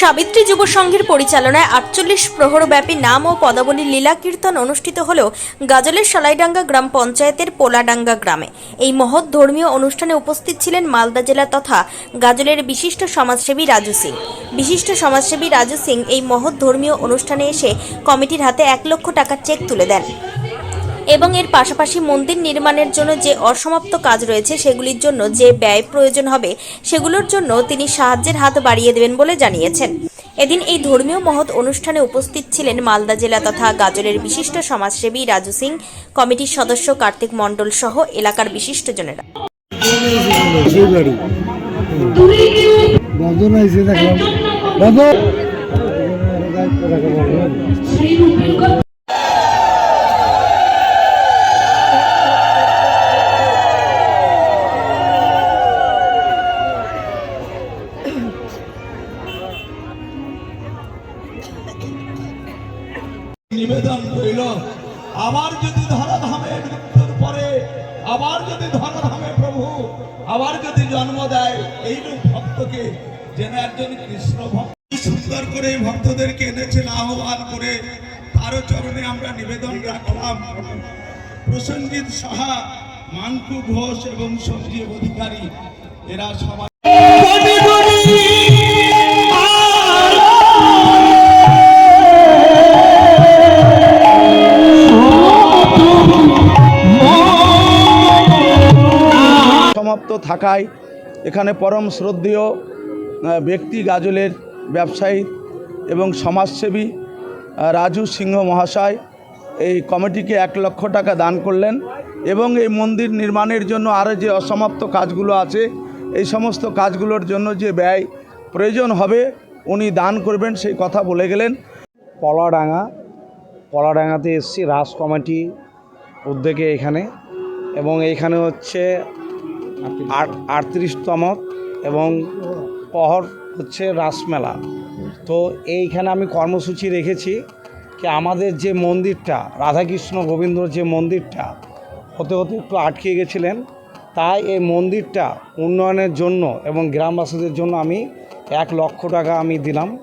সাবিত্রী যুব সংঘের পরিচালনায় আটচল্লিশ প্রহরব্যাপী নাম ও পদাবলী লীলা কীর্তন অনুষ্ঠিত হল গাজলের সালাইডাঙ্গা গ্রাম পঞ্চায়েতের পোলাডাঙ্গা গ্রামে। এই মহৎ ধর্মীয় অনুষ্ঠানে উপস্থিত ছিলেন মালদা জেলা তথা গাজলের বিশিষ্ট সমাজসেবী রাজু সিং। বিশিষ্ট সমাজসেবী রাজু সিং এই মহৎ ধর্মীয় অনুষ্ঠানে এসে কমিটির হাতে এক লক্ষ টাকার চেক তুলে দেন। এবং এর পাশাপাশি মন্দির নির্মাণের জন্য যে অসমাপ্ত কাজ রয়েছে সেগুলির জন্য যে ব্যয় প্রয়োজন হবে, সেগুলোর জন্য তিনি সাহায্যের হাত বাড়িয়ে দেবেন বলে জানিয়েছেন। এদিন এই ধর্মীয় মহৎ অনুষ্ঠানে উপস্থিত ছিলেন মালদা জেলা তথা গাজলের বিশিষ্ট সমাজসেবী রাজু সিং, কমিটির সদস্য কার্তিক মণ্ডল সহ এলাকার বিশিষ্টজনেরা। সেই নিবেদন করিল আবার যদি ধরাধামে মৃত্যুর পরে আবার যদি ধরাধামে প্রভু আবার যদি জন্ম দেয়, এইরূপ ভক্তকে যেন একজন কৃষ্ণ ভক্ত সুন্দর করে ভক্তদেরকে এনেছেন, আহ্বান করে। তারও চরণে আমরা নিবেদন রাখলাম। প্রসেনজিৎ সাহা, মানকু ঘোষ এবং সঞ্জীব অধিকারী, এরা সবাই সমাপ্ত থাকায় এখানে পরম শ্রদ্ধেয় ব্যক্তি গাজলের ব্যবসায়ী এবং সমাজসেবী রাজু সিংহ মহাশয় এই কমিটিকে এক লক্ষ টাকা দান করলেন এবং এই মন্দির নির্মাণের জন্য আরও যে অসমাপ্ত কাজগুলো আছে, এই সমস্ত কাজগুলোর জন্য যে ব্যয় প্রয়োজন হবে, উনি দান করবেন সেই কথা বলে গেলেন। পলাডাঙ্গা, পলাডাঙ্গাতে এসছি রাস কমিটি উদ্যোগে এখানে এবং এইখানে হচ্ছে আটত্রিশতম। এবং পহর হচ্ছে রাসমেলা। তো এইখানে আমি কর্মসূচি রেখেছি কি আমাদের যে মন্দিরটা, রাধাকৃষ্ণ গোবিন্দর যে মন্দিরটা, হতে হতে একটু আটকে গেছিলেন। তাই এই মন্দিরটা উন্নয়নের জন্য এবং গ্রামবাসীদের জন্য আমি এক লক্ষ টাকা আমি দিলাম।